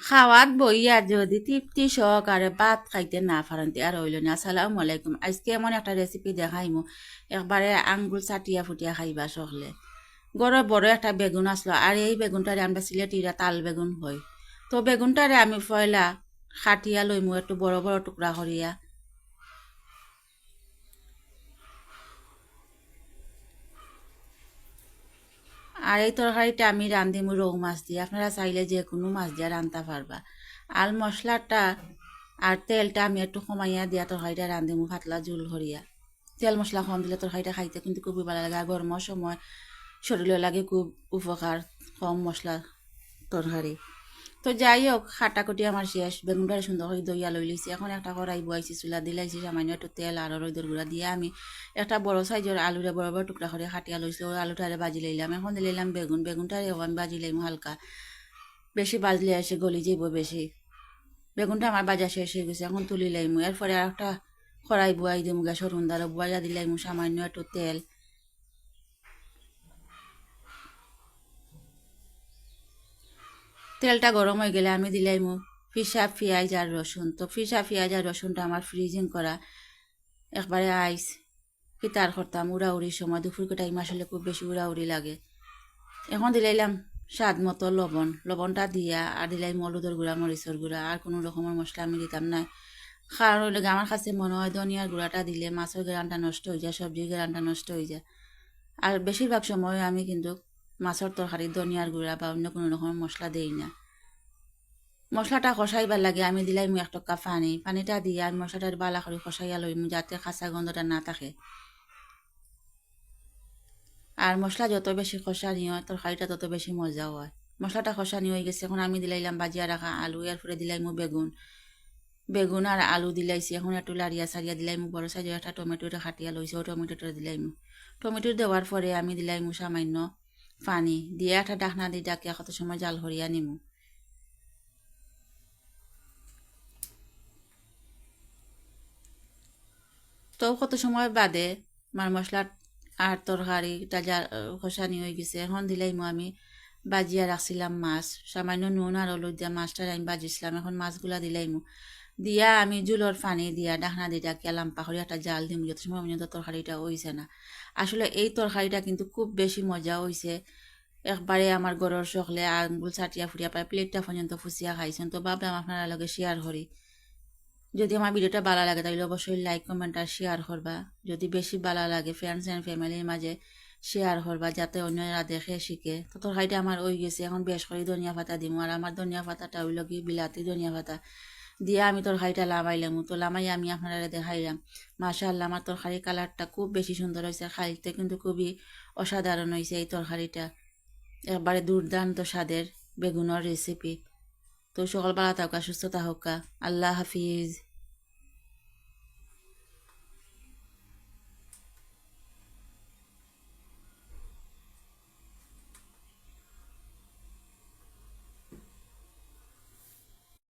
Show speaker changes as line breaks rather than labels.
খাওয়াত বইয়া যদি তৃপ্তি সহকারে ভাত খাইতে না পারেন আর হইল না আসসালামু আলাইকুম আজকে এমন একটা রেসিপি দেখাইমু একবারে আঙ্গুল চাটিয়া ফুটিয়া খাইবা সকলে গড়ে বড় একটা বেগুন আসলো আর এই বেগুনটারে আমরা সিলেটিরা তাল বেগুন হয় তো বেগুনটারে আমি ফয়লা খাটিয়া লইমু একটু বড় বড় টুকরা করিয়া আর এই তরকারিটা আমি রান্ধিমু রৌ মাছ দিয়ে। আপনারা চাইলে যে কোনো মাছ দিয়ে রান্ধতে পারবা। আর মশলাটা আর তেলটা আমি একটু কমাইয়া দিয়া তরকারিটা রান্ধিমু ভাতলা জুল হরিয়া তেল মশলা কম দিলে তরকারিটা খাইতে কিন্তু খুবই ভালো লাগে। আর গরমের সময় শরীরে লাগে খুব উপকার কম মশলা তরকারি তো যাই হোক খাটাকুটি আমার শেষ বেগুনটা সুন্দর করে দইয়া লই লইছি এখন একটা কড়াই বয়াইছি চুলা দিলাইছি সামান্য একটু তেল আর রৈদর গুঁড়া দিয়ে আমি। একটা বড় সাইজের আলুরে বড় বড় টুকরা করে খাটিয়া লইছি ওই আলুটারে বাজি লইলাম। এখন দিলাম বেগুন। বেগুনটারে আমি বাজি লাইম হালকা। বেশি বাজলে এসে গলি যাইব বেশি বেগুনটা আমার বাজা শেষ হয়ে গেছে। এখন তুলি লাইমু। এরপরে আর একটা কড়াই বুয়াই দিমু। গ্যাসের রুন্দারে বুয়াইয়া দিলাইমু সামান্য একটু তেল। তেলটা গরম হয়ে গেলে আমি দিলাইমু ফিসা পেঁয়াজ আর রসুন। তো ফিসা পেঁয়াজ আর রসুনটা আমার ফ্রিজিং করা একবারে আইস পিতার করতাম উড়াউড়ির সময়। দুপুর টাইম আসলে খুব বেশি উড়াউড়ি লাগে। এখন দিলাইলাম স্বাদ মতো লবণ। লবণটা দিয়া আর দিলাইম হলুদর গুঁড়া, মরিচর গুঁড়া। আর কোনো রকমের মশলা আমি দিতাম না। কারণ হইলে আমার কাছে মনে হয় ধনিয়ার গুঁড়াটা দিলে মাছের গ্রানটা নষ্ট হয়ে যায়, সবজির গ্রানটা নষ্ট হয়ে যায়। আর বেশিরভাগ সময় আমি কিন্তু মাছের তরকারি, ধনিয়ার গুঁড়া বা অন্য কোনো রকমের মশলা দেই না। মশলাটা কষাইবার লাগে, আমি দিলাই এক টকা পানি। পানিটা দিয়ে আর মশলাটার বালা করে কষাইয়া লইম যাতে কাঁচা গন্ধটা না থাকে। আর মশলা যত বেশি কষানি হয় তরকারিটা তত বেশি মজা হয়। মশলাটা কষানি হয়ে গেছে, এখন আমি দিলাইলাম বাজিয়া রাখা আলু। এর পরে দিলাইমু বেগুন। বেগুন আর আলু দিলাইছি, এখন একটু লাড়িয়া সারিয়া দিলাইমু বড় সাইজের একটা টমেটোটা খাটিয়া লইছে ও টমেটোটা দিলাইমু টমেটো দেওয়ার পরে আমি দিলাইমু সামান্য পানি দিয়ে একটা ডাকনা দিয়ে ডাকিয়া কত সময় জাল হরিয়া নিমু তো কত সময় বাদে মার মশলা আর তরকারিটা যা খসানি হয়ে গেছে। এখন দিলাইমু আমি বাজিয়া রাখছিলাম মাছ। সামান্য নুন আর হলুদ দিয়া মাছটা আমি বাজিছিলাম। এখন মাছগুলা দিলাইমু দিয়া আমি জুলোর পানি দিয়া ডাকনা দিয়ে ডাকিয়া লাম্পা করে একটা জাল দিম যত সময় পর্যন্ত তরকারিটা হয়েছে না। আসলে এই তরকারিটা কিন্তু খুব বেশি মজা হয়েছে একবারে আমার গরর সকলে আঙ্গুল চাটিয়া ফুটিয়া পায় প্লেটটা পর্যন্ত ফুসিয়া খাইছেন, তো ভাবলাম আপনারা লগে শেয়ার করি। যদি আমার ভিডিওটা ভালো লাগে তাহলে অবশ্যই লাইক কমেন্ট আর শেয়ার করবা। যদি বেশি ভালো লাগে ফ্রেন্ডস অ্যান্ড ফ্যামিলির মাঝে শেয়ার করবা যাতে অন্যরা দেখে, শিখে। তো তরকারিটা আমার ওই গেছে, এখন বেশ করে ধনিয়া পাতা দিম। আর আমার ধনিয়া পাতাটা হইল কি বিলাতি ধনিয়া পাতা। দিয়ে আমি তরকারিটা লামাইলাম, তো লামাই আমি আপনারা দেখাইলাম। মাশাআল্লাহ, আমার হাড়ির কালারটা খুব বেশি সুন্দর হয়েছে, খাইতে কিন্তু খুবই অসাধারণ হয়েছে এই তরকারিটা। একবারে দুর্দান্ত স্বাদের বেগুনের রেসিপি তো সকালবেলা থাকা, সুস্থ থাকা, আল্লাহ হাফিজ।